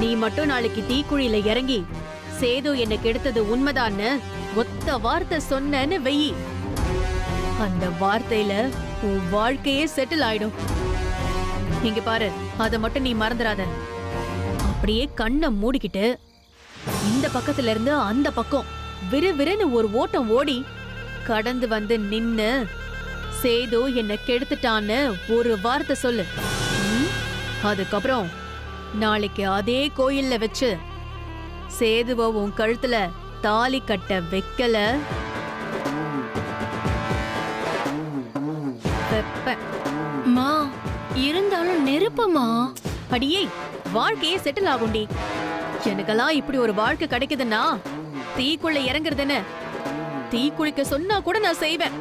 நீ மட்டும் நாளைக்கு தீக்குழியில இறங்கி சேது என்ன கெடுத்தது உண்மைதான்னு ஒத்த வார்த்தை சொன்னேன்னு வெயி. அந்த வார்த்தையில உன் வாழ்க்கையே செட்டில் ஆயிடும். இங்க பாரு அதை மட்டும் நீ மறந்துடாத. அப்படியே கண்ணை மூடிக்கிட்டு இந்த பக்கத்துல இருந்து அந்த பக்கம் விறுவிறுன்னு ஒரு ஓட்டம் ஓடி கடந்து வந்து நின்னு சேது என்ன கெடுத்துட்டான்னு ஒரு வார்த்தை சொல்லு. அதுக்கப்புறம் நாளைக்கு அதே கோயில்ல வச்சு சேதுவ உன் கழுத்துல தாலி கட்ட வைக்கல. மா இருந்தாலும் நெருப்பமா? அடியே வாழ்க்கையே செட்டில் ஆகும்டி. எனக்கெல்லாம் இப்படி ஒரு வாழ்க்கை கிடைக்குதுன்னா தீக்குள்ள இறங்குறதுன்னு தீ குளிக்க சொன்னா கூட நான் செய்வேன்.